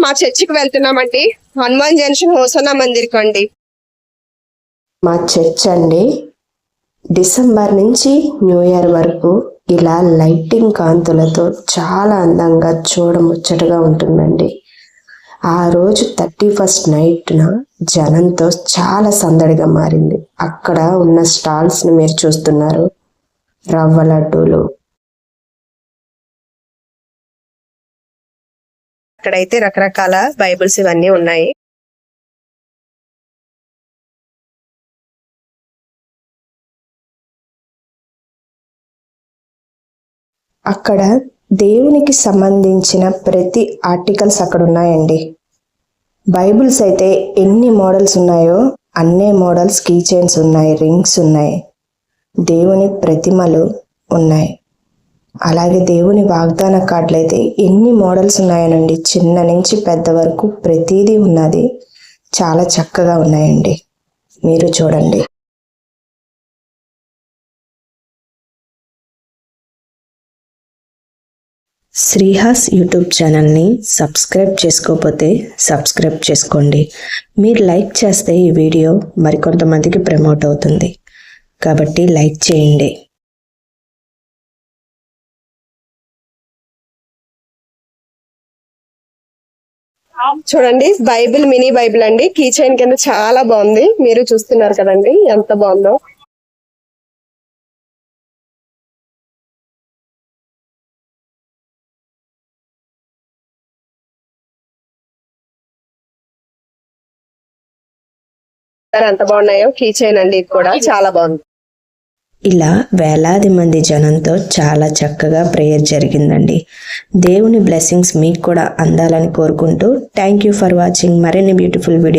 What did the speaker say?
మా చర్చికి వెళ్తున్నామండి. హనుమాన్ జంక్షన్ హోసనా మందిర్కి అండి. మా చర్చ్ అండి. డిసెంబర్ నుంచి న్యూ ఇయర్ వరకు ఇలా లైటింగ్ కాంతులతో చాలా అందంగా చూడముచ్చటగా ఉంటుందండి. ఆ రోజు థర్టీ ఫస్ట్ నైట్న జనంతో చాలా సందడిగా మారింది. అక్కడ ఉన్న స్టాల్స్ని మీరు చూస్తున్నారు. రవ్వ లడ్డూలు అక్కడైతే రకరకాల బైబుల్స్ ఇవన్నీ ఉన్నాయి. అక్కడ దేవునికి సంబంధించిన ప్రతి ఆర్టికల్స్ అక్కడ ఉన్నాయండి. బైబుల్స్ అయితే ఎన్ని మోడల్స్ ఉన్నాయో అన్నే మోడల్స్ కీ చైన్స్ ఉన్నాయి రింగ్స్ ఉన్నాయి. దేవుని ప్రతిమలు ఉన్నాయి. అలాగే దేవుని వాగ్దాన కార్డులు ఎన్ని మోడల్స్ ఉన్నాయనండి. చిన్న నుంచి పెద్ద వరకు ప్రతిదీ ఉన్నది. చాలా చక్కగా ఉన్నాయండి. మీరు చూడండి. శ్రీహాస్ యూట్యూబ్ ఛానల్ని సబ్స్క్రైబ్ చేసుకోకపోతే సబ్స్క్రైబ్ చేసుకోండి. మీరు లైక్ చేస్తే ఈ వీడియో మరికొంతమందికి ప్రమోట్ అవుతుంది. కాబట్టి లైక్ చేయండి. చూడండి బైబిల్ మినీ బైబిల్ అండి. కీ చైన్ కింద చాలా బాగుంది. మీరు చూస్తున్నారు కదండి ఎంత బాగుందో. ఎంత బాగున్నాయో కీ చైన్ అండి ఇది కూడా చాలా బాగుంది. ఇలా వేలాది మంది జనంతో చాలా చక్కగా ప్రేయర్ జరిగిందండి. దేవుని బ్లెస్సింగ్స్ మీకు కూడా అందాలని కోరుకుంటూ థ్యాంక్ యూ ఫర్ వాచింగ్ మరిన్ని బ్యూటిఫుల్ వీడియో